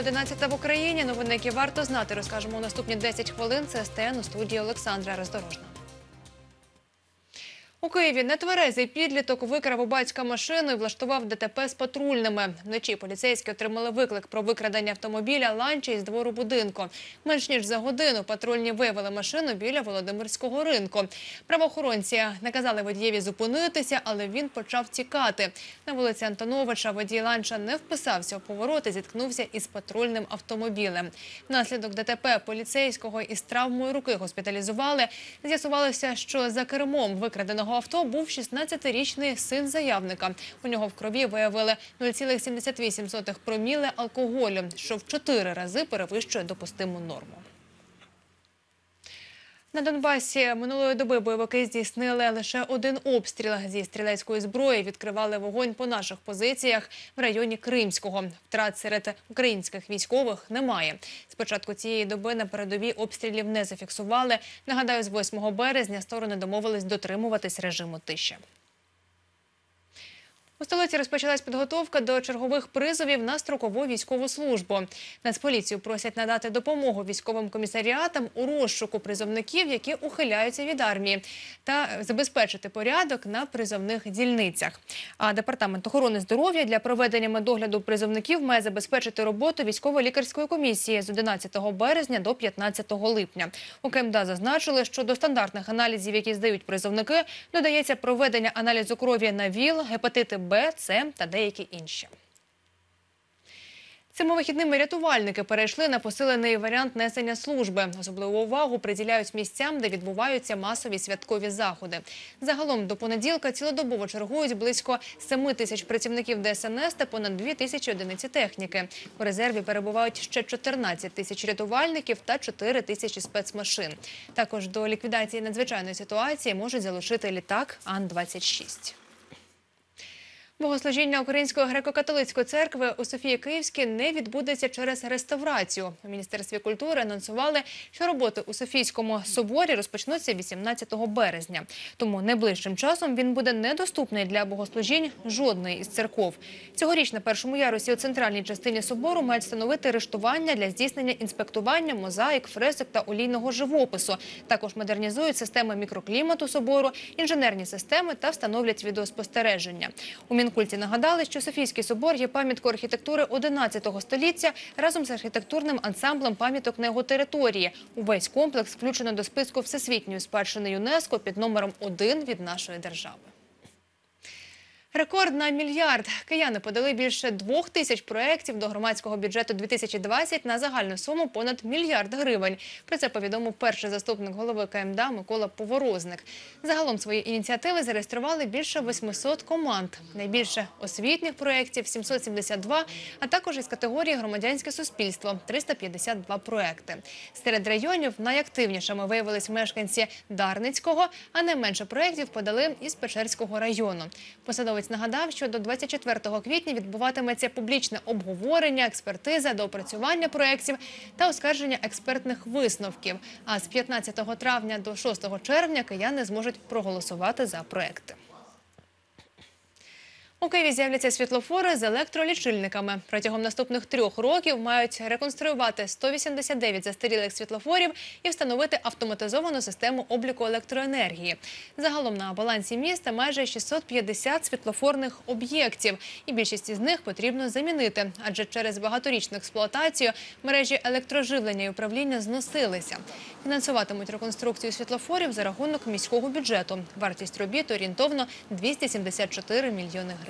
Вітаю 11 в Україні. Новини, які варто знати, розкажемо у наступні 10 хвилин. Це СТН у студії Олександра Роздорожна. У Києві нетверезий підліток викрав у батька машину і влаштував ДТП з патрульними. Вночі поліцейські отримали виклик про викрадення автомобіля ланча із двору будинку. Менш ніж за годину патрульні виявили машину біля Володимирського ринку. Правоохоронці наказали водієві зупинитися, але він почав тікати. На вулиці Антоновича водій ланча не вписався у і зіткнувся із патрульним автомобілем. Внаслідок ДТП поліцейського із травмою руки госпіталізували. З'ясувалося, що за кермом викраденого авто був 16-річний син заявника. У нього в крові виявили 0,78 проміле алкоголю, що в чотири рази перевищує допустиму норму. На Донбасі минулої доби бойовики здійснили лише один обстріл зі стрілецької зброї. Відкривали вогонь по наших позиціях в районі Кримського. Втрат серед українських військових немає. Спочатку цієї доби на передовій обстрілів не зафіксували. Нагадаю, з 8 березня сторони домовились дотримуватись режиму тиші. У столиці розпочалась підготовка до чергових призовів на строкову військову службу. Нацполіцію просять надати допомогу військовим комісаріатам у розшуку призовників, які ухиляються від армії, та забезпечити порядок на призовних дільницях. А департамент охорони здоров'я для проведення медогляду призовників має забезпечити роботу військово-лікарської комісії з 11 березня до 15 липня. У КМДА зазначили, що до стандартних аналізів, які здають призовники, додається проведення аналізу крові на ВІЛ, гепатити С та деякі інші. Цими вихідними рятувальники перейшли на посилений варіант несення служби. Особливу увагу приділяють місцям, де відбуваються масові святкові заходи. Загалом до понеділка цілодобово чергують близько 7 тисяч працівників ДСНС та понад 2 тисячі одиниці техніки. У резерві перебувають ще 14 тисяч рятувальників та 4 тисячі спецмашин. Також до ліквідації надзвичайної ситуації можуть залишити літак Ан-26. Богослужіння Української греко-католицької церкви у Софії Київській не відбудеться через реставрацію. У міністерстві культури анонсували, що роботи у Софійському соборі розпочнуться 18 березня. Тому найближчим часом він буде недоступний для богослужінь жодної із церков. Цьогоріч на першому ярусі у центральній частині собору мають встановити рештування для здійснення інспектування мозаїк, фресок та олійного живопису. Також модернізують системи мікроклімату собору, інженерні системи та встановлять відеоспостереження. У Мінкульті нагадали, що Софійський собор є пам'яткою архітектури 11 століття разом з архітектурним ансамблем пам'яток на його території. Увесь комплекс включено до списку всесвітньої спадщини ЮНЕСКО під номером 1 від нашої держави. Рекорд на мільярд. Кияни подали більше двох тисяч проєктів до громадського бюджету 2020 на загальну суму понад мільярд гривень. Про це повідомив перший заступник голови КМДА Микола Поворозник. Загалом свої ініціативи зареєстрували більше 800 команд. Найбільше освітніх проєктів – 772, а також із категорії громадянське суспільство – 352 проекти. Серед районів найактивнішими виявились мешканці Дарницького, а найменше проєктів подали із Печерського району. Посадовець нагадав, що до 24 квітня відбуватиметься публічне обговорення, експертиза, доопрацювання проєктів та оскарження експертних висновків. А з 15 травня до 6 червня кияни зможуть проголосувати за проекти. У Києві з'являться світлофори з електролічильниками. Протягом наступних трьох років мають реконструювати 189 застарілих світлофорів і встановити автоматизовану систему обліку електроенергії. Загалом на балансі міста майже 650 світлофорних об'єктів, і більшість із них потрібно замінити, адже через багаторічну експлуатацію мережі електроживлення і управління зносилися. Фінансуватимуть реконструкцію світлофорів за рахунок міського бюджету. Вартість робіт орієнтовно 274 мільйони гривень.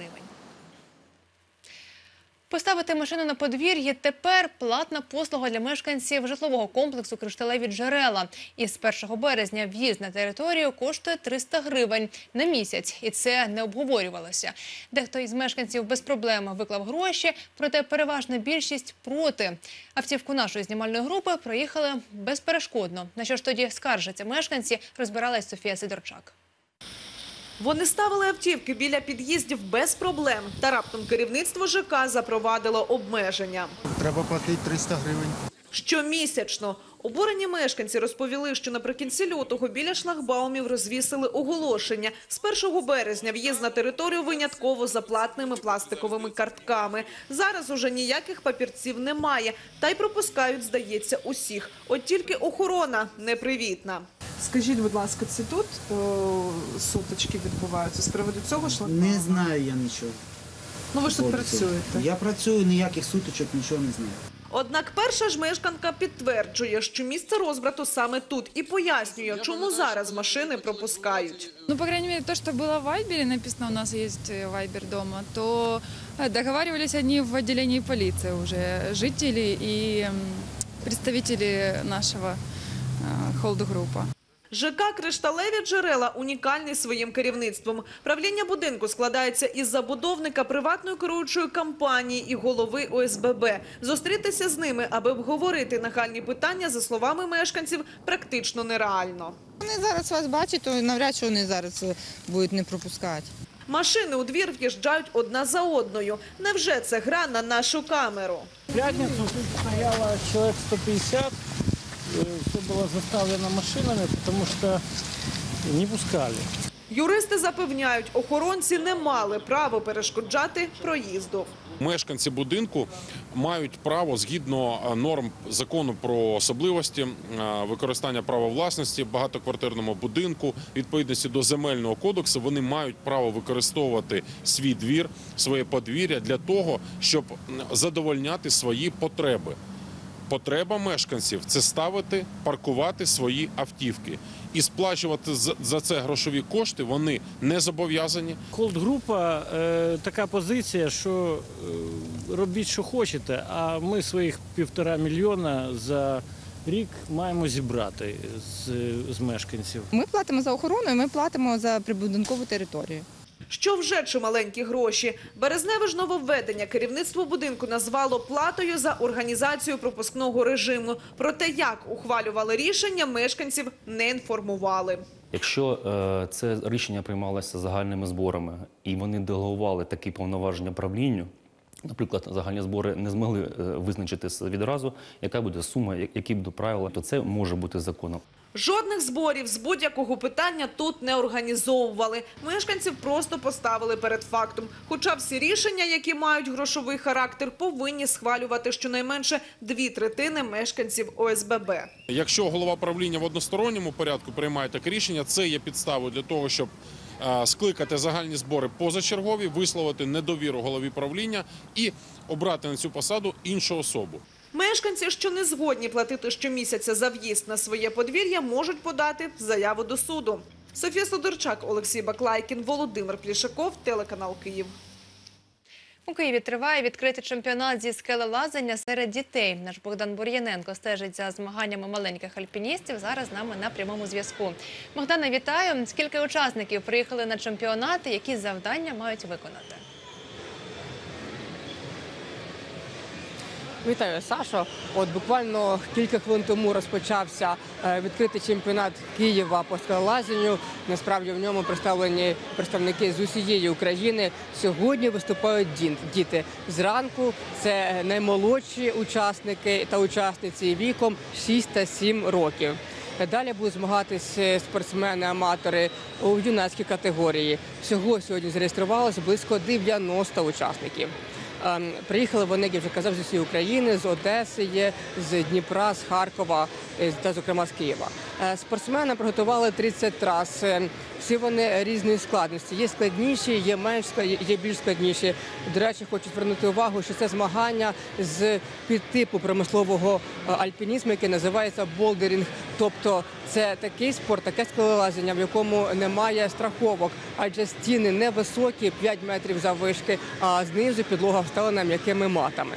Поставити машину на подвір'ї тепер платна послуга для мешканців житлового комплексу «Кришталеві джерела». Із 1 березня в'їзд на територію коштує 300 гривень на місяць, і це не обговорювалося. Дехто із мешканців без проблем виклав гроші, проте переважна більшість проти. Автівку нашої знімальної групи проїхали безперешкодно. На що ж тоді скаржаться мешканці, розбиралась Софія Сидорчак. Вони ставили автівки біля під'їздів без проблем. Та раптом керівництво ЖК запровадило обмеження. Треба платити 300 гривень. Щомісячно. Обурені мешканці розповіли, що наприкінці лютого біля шлагбаумів розвісили оголошення. З 1 березня в'їзд на територію винятково за платними пластиковими картками. Зараз уже ніяких папірців немає. Та й пропускають, здається, усіх. От тільки охорона непривітна. Скажіть, будь ласка, це тут о, сутички відбуваються з приводу цього шлагбауму? Не знаю я нічого. Ну ви ж тут Хлопці. працюєте. Я працюю, ніяких сутичок, нічого не знаю. Однак перша ж мешканка підтверджує, що місце розбрату саме тут і пояснює, чому зараз машини пропускають. Ну, по крайней мере, то, что было в Вайбере, написано, у нас есть э, Вайбер дома, то э, договаривались они в отделении полиции уже, жители и м, представители нашего э, холд-группа. ЖК «Кришталеві джерела» унікальний своїм керівництвом. Правління будинку складається із забудовника приватної керуючої компанії і голови ОСББ. Зустрітися з ними, аби обговорити нагальні питання, за словами мешканців, практично нереально. Вони зараз вас бачать, то навряд чи вони зараз е, будуть не пропускати. Машини у двір в'їжджають одна за одною. Невже це гра на нашу камеру? В пятницу тут стояло человек 150, э, все было заставлено машинами, потому что не пускали. Юристи запевняють, охоронці не мали право перешкоджати проїзду. Мешканці будинку мають право згідно е, норм закону про особливості е, використання права власності в багатоквартирному будинку, відповідності до земельного кодексу, вони мають право використовувати свій двір, своє подвір'я для того, щоб задовольняти свої потреби. Потреба мешканців це ставити, паркувати свої автівки і сплачувати за- це грошові кошти. Вони не зобов'язані. Холд-група е, така позиція, що е, робіть, що хочете, а ми своїх півтора мільйона за рік маємо зібрати з, з мешканців. Ми платимо за охорону, і ми платимо за прибудинкову територію. Що вже чималенькі гроші. Березневе ж нововведення керівництво будинку назвало платою за організацію пропускного режиму. Про те, як ухвалювали рішення, мешканців не інформували. Якщо е, це рішення приймалося загальними зборами і вони делегували такі повноваження правлінню, наприклад, загальні збори не змогли е, визначитися відразу, яка буде сума, які будуть правила, то це може бути законом. Жодних зборів з будь-якого питання тут не організовували. Мешканців просто поставили перед фактом. Хоча всі рішення, які мають грошовий характер, повинні схвалювати щонайменше дві третини мешканців ОСББ. Якщо голова правління в односторонньому порядку приймає таке рішення, це є підставою для того, щоб е, скликати загальні збори позачергові, висловити недовіру голові правління і обрати на цю посаду іншу особу. Мешканці, що не згодні платити щомісяця за в'їзд на своє подвір'я, можуть подати заяву до суду. Софія Содорчак, Олексій Баклайкін, Володимир Плішаков, телеканал Київ. У Києві триває відкритий чемпіонат зі скелелазання серед дітей. Наш Богдан Бур'яненко стежить за змаганнями маленьких альпіністів. Зараз з нами на прямому зв'язку. Богдана, вітаю. Скільки учасників приїхали на чемпіонат і які завдання мають виконати? Вітаю, Сашо. От буквально кілька хвилин тому розпочався е, відкритий чемпіонат Києва по скалолазанню. Насправді в ньому представлені представники з усієї України. Сьогодні виступають діти. Зранку це наймолодші учасники та учасниці віком 6 та 7 років. Далі будуть змагатися спортсмени-аматори у юнацькій категорії. Всього сьогодні зареєструвалося близько 90 учасників. Ем, Приїхали вони, як я вже казав, з усієї України, з Одеси, є, з Дніпра, з Харкова е, та, зокрема, з Києва. Е, Спортсмени приготували 30 трас. Е, Всі вони різної складності. Є складніші, є менш є більш складніші. До речі, хочу звернути увагу, що це змагання з підтипу промислового альпінізму, який називається болдерінг. Тобто це такий спорт, таке скелелазіння, в якому немає страховок, адже стіни невисокі, 5 метрів заввишки, а знизу підлога встелена м'якими матами.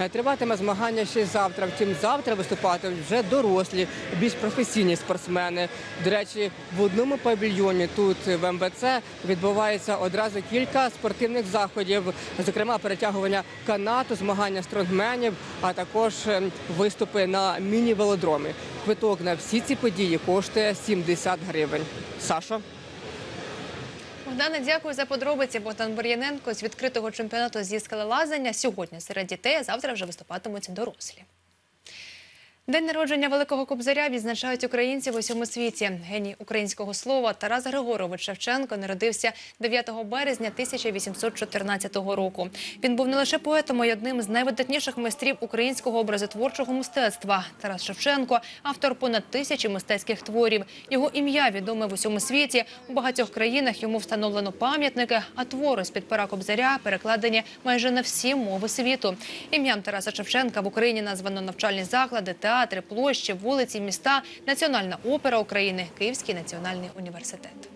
Е, Триватиме змагання ще завтра. Втім, завтра виступати вже дорослі, більш професійні спортсмени. До речі, в одному павільйоні тут в МБЦ відбувається одразу кілька спортивних заходів, зокрема перетягування канату, змагання стронгменів, а також е, виступи на міні-велодромі. Квиток на всі ці події коштує 70 гривень. Сашо. Богдане, дякую за подробиці. Богдан Бур'яненко з відкритого чемпіонату зі скалолазання сьогодні серед дітей, а завтра вже виступатимуть дорослі. День народження Великого Кобзаря відзначають українці в усьому світі. Геній українського слова Тарас Григорович Шевченко народився 9 березня 1814 року. Він був не лише поетом, а й одним з найвидатніших майстрів українського образотворчого мистецтва. Тарас Шевченко автор понад тисячі мистецьких творів. Його ім'я відоме в усьому світі. У багатьох країнах йому встановлено пам'ятники, а твори з-під пера Кобзаря перекладені майже на всі мови світу. Ім'ям Тараса Шевченка в Україні названо навчальні заклади, театри, площі, вулиці, міста, Національна опера України, Київський національний університет.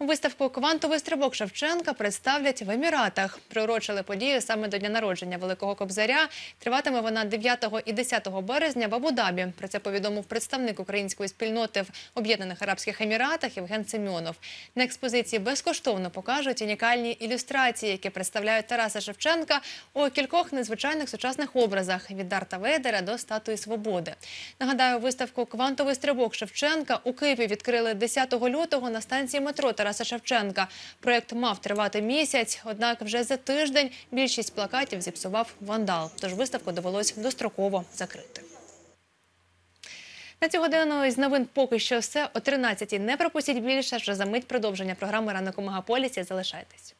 Виставку Квантовий стрибок Шевченка представлять в Еміратах. Приурочили подію саме до дня народження Великого Кобзаря. Триватиме вона 9 і 10 березня в Абу-Дабі. Про це повідомив представник української спільноти в Об'єднаних Арабських Еміратах Євген Семьонов. На експозиції безкоштовно покажуть унікальні ілюстрації, які представляють Тараса Шевченка у кількох незвичайних сучасних образах від Дарта Вейдера до статуї свободи. Нагадаю, виставку Квантовий стрибок Шевченка у Києві відкрили 10 лютого на станції метро Тараса Шевченка. Проєкт мав тривати місяць, однак вже за тиждень більшість плакатів зіпсував вандал. Тож виставку довелось достроково закрити. На цю годину із новин поки що все. О 13-й не пропустіть більше. Вже за мить продовження програми «Ранок у Мегаполісі». Залишайтесь.